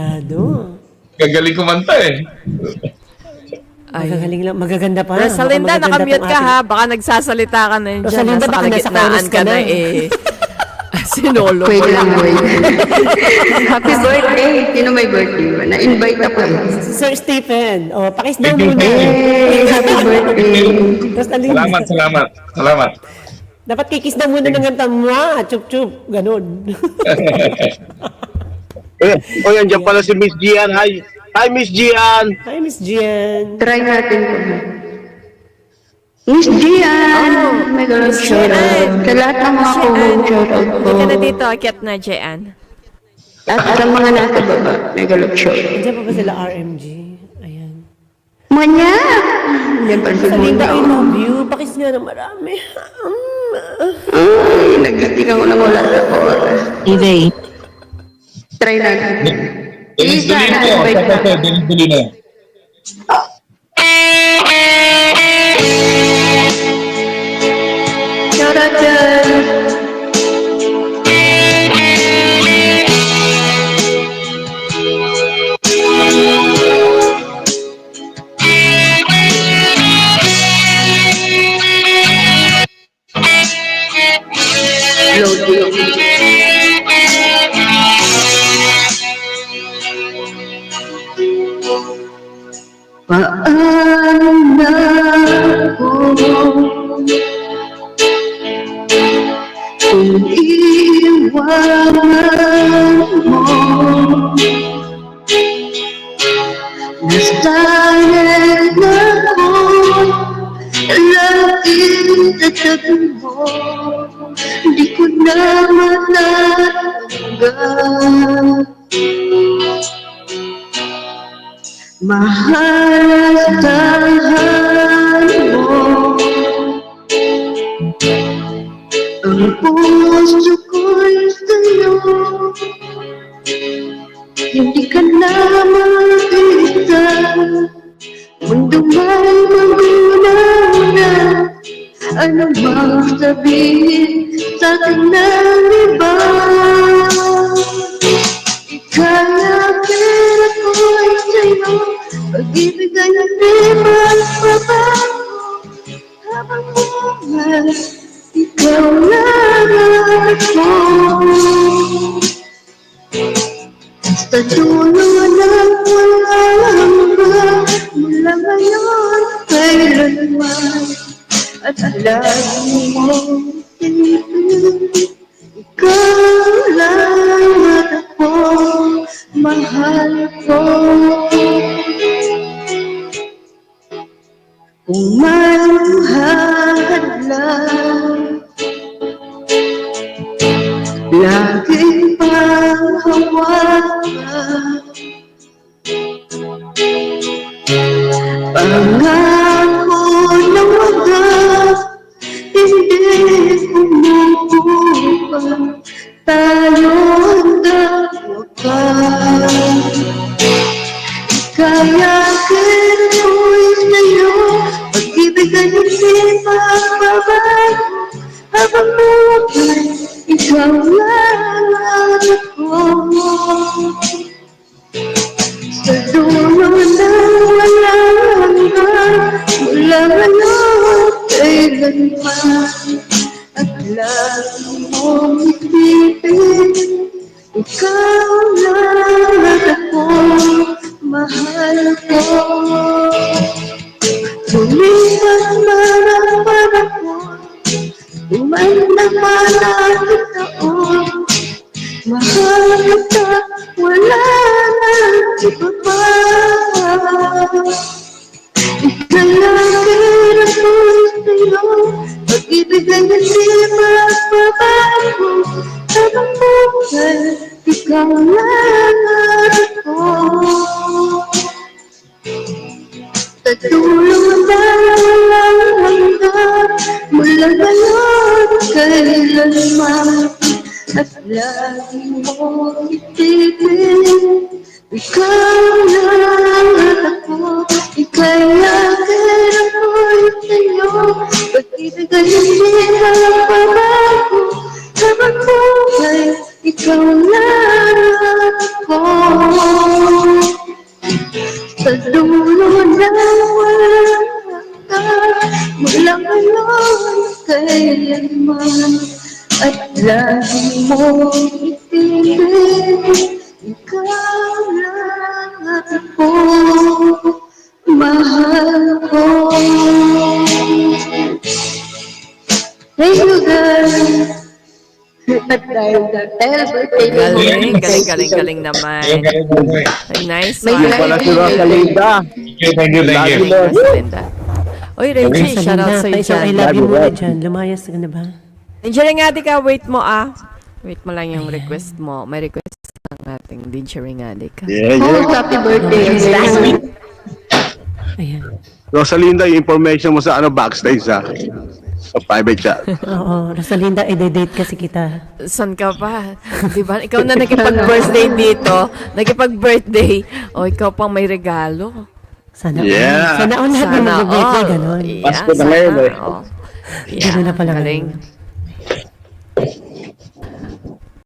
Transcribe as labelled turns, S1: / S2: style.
S1: Delikado.
S2: Gagaling kumanta eh.
S3: Ay.
S1: Magagaling lang. Magaganda pa.
S3: Rosalinda,
S1: Baka magaganda
S3: nakamute
S1: tong
S3: ka
S1: ating-
S3: ha. Baka nagsasalita ka na yun dyan.
S1: Rosalinda,
S3: Nasa
S1: baka nasa
S3: kalagitnaan
S1: chorus ka na.
S3: eh. Sinolo
S4: Wait
S3: ko
S4: lang,
S3: lang.
S4: wait. Happy birthday! Sino may birthday ba? Na-invite ako eh.
S1: Sir Stephen, oh, pakis daw
S2: Thank you,
S1: muna.
S2: thank
S4: Hey, happy birthday!
S1: Alin,
S2: Salamat, salamat. Salamat.
S1: dapat kikis daw muna ng ganta mo, ah. chup chup, ganun.
S5: Eh, oh, yan dyan pala si Miss Gian. Hi, hi Miss Gian.
S1: Hi, Miss Jen.
S4: Try natin ko. Miss Gian! Oh my God, shout out. Sa lahat ng mga kuhong shout out ko.
S3: Hindi ka na dito. Akyat na, Jean.
S4: At sa mga nasa baba, mega love shout out.
S1: Andiyan pa ba sila RMG? Ayan.
S4: Manya! Hindi pa si
S1: Salinda, I
S4: Muna.
S1: love you. Pakis nga na marami.
S4: Ay, naglating ako ng wala sa oras.
S6: Evade.
S4: Try natin.
S2: Dennis
S4: Isa,
S2: Dolino.
S4: na-invite
S2: Sa
S4: ka.
S2: Dennis Dolino.
S4: Shout Paano na ako kung iiwanan mo Nasanay na ko Laging tatag mo Di ko na matatanggal Puso ko'y sa'yo Hindi ka na makita Mundo may magulang na Ano bang sabihin sa atin ng iba Kaya pera ko'y sa'yo. Pag-ibig ay hindi Sa dulo ng walang ba Mula ngayon kailanman At lagi mo tinipin Ikaw lang at ako Mahal ko Kung man hadlang Laging Pangako na wagas Hindi umuupa Tayo hanggang wakas kaya kinukoy sa'yo Pag-ibig ay hindi magbabago Habang buhay, ikaw lang ako Sa dulo ng walang hanggan Mula ngayon, kailanman At lagi mong mahal ko. Lumipas man ang panahon, umanda man ang iba pa. Ikalagay na ko sa'yo, pag-ibig ay hindi magbabago. Habang buhay, ikaw lang ako. Mo itipin, ikaw lang ako, ikaya kailangan sa'yo Pag-ibig ay hindi nagbabago Habang buhay, ikaw lang ako Sa dulo ng
S3: wala Mula ngayon, kailanman At
S2: lagi mong itibig galing mo eh.
S3: Ay, nice
S4: May
S3: one.
S5: Yung pala si Rosalinda.
S2: Thank you, thank you.
S3: Rosalinda. Oy, Reggie,
S1: Sa
S3: shout out sa'yo
S1: isang I
S3: dyan.
S1: love you muna dyan. Lumayas ka na ba?
S3: Nga di ka, wait mo ah. Wait mo lang yung request mo. May request ang ating nga di ka.
S5: Yeah,
S4: Oh,
S5: yeah.
S4: happy birthday.
S1: Ayan.
S5: Rosalinda, yung information mo sa ano backstage ha. Sa private chat.
S1: Oo, Rosalinda, i-date kasi kita.
S3: San ka pa? Di ba? Ikaw na nakipag-birthday dito. Nakipag-birthday. O, ikaw pang may regalo.
S1: Sana
S5: Yeah.
S1: all. Sana all lahat na
S3: Sana
S1: mag-birthday,
S3: all.
S1: ganon.
S3: Yeah,
S5: Pasko na
S3: sana
S5: ngayon eh.
S3: all.
S1: Ganun na pala
S3: galing.
S1: ngayon.